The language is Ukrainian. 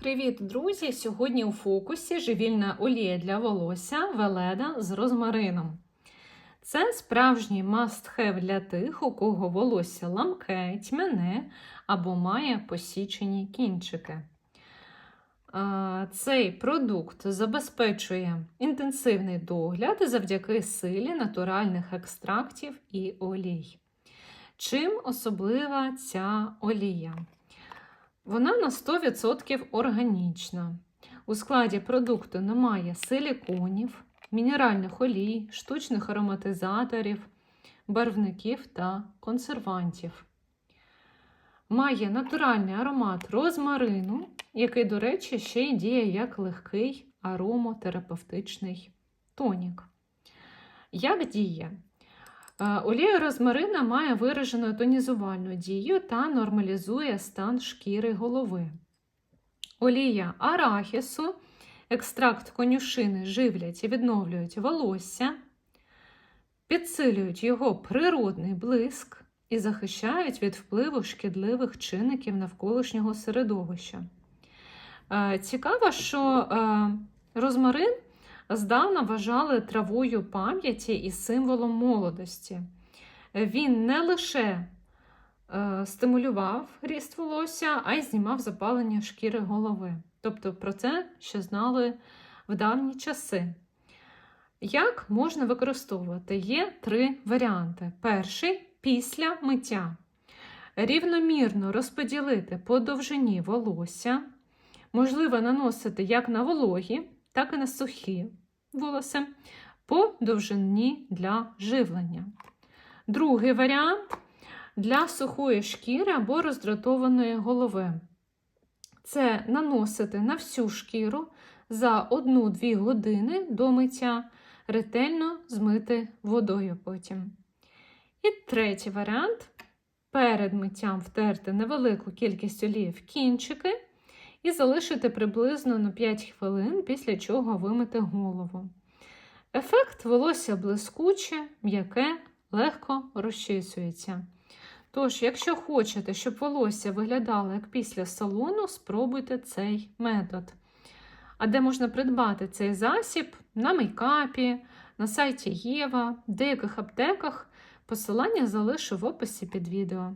Привіт, друзі! Сьогодні у фокусі живільна олія для волосся Веледа з розмарином. Це справжній must-have для тих, у кого волосся ламке, тьмяне або має посічені кінчики. Цей продукт забезпечує інтенсивний догляд завдяки силі натуральних екстрактів і олій. Чим особлива ця олія? Вона на 100% органічна. У складі продукту немає силіконів, мінеральних олій, штучних ароматизаторів, барвників та консервантів. Має натуральний аромат розмарину, який, до речі, ще й діє як легкий аромотерапевтичний тонік. Як діє? Е, Олія розмарина має виражену тонізувальну дію та нормалізує стан шкіри голови. Олія арахісу, екстракт конюшини живлять і відновлюють волосся, підсилюють його природний блиск і захищають від впливу шкідливих чинників навколишнього середовища. Е, Цікаво, що е, розмарин здавна вважали травою пам'яті і символом молодості. Він не лише е, стимулював ріст волосся, а й знімав запалення шкіри голови. Тобто про це ще знали в давні часи. Як можна використовувати? Є три варіанти. Перший після миття. Рівномірно розподілити по довжині волосся, можливо наносити як на вологі, так і на сухі волосся по довжині для живлення. Другий варіант для сухої шкіри або роздратованої голови. Це наносити на всю шкіру за 1-2 години до миття, ретельно змити водою потім. І третій варіант перед миттям втерти невелику кількість олії в кінчики і залишити приблизно на 5 хвилин, після чого вимити голову. Ефект волосся блискуче, м'яке, легко розчісується. Тож, якщо хочете, щоб волосся виглядало як після салону, спробуйте цей метод. А де можна придбати цей засіб? На мейкапі, на сайті Єва, в деяких аптеках. Посилання залишу в описі під відео.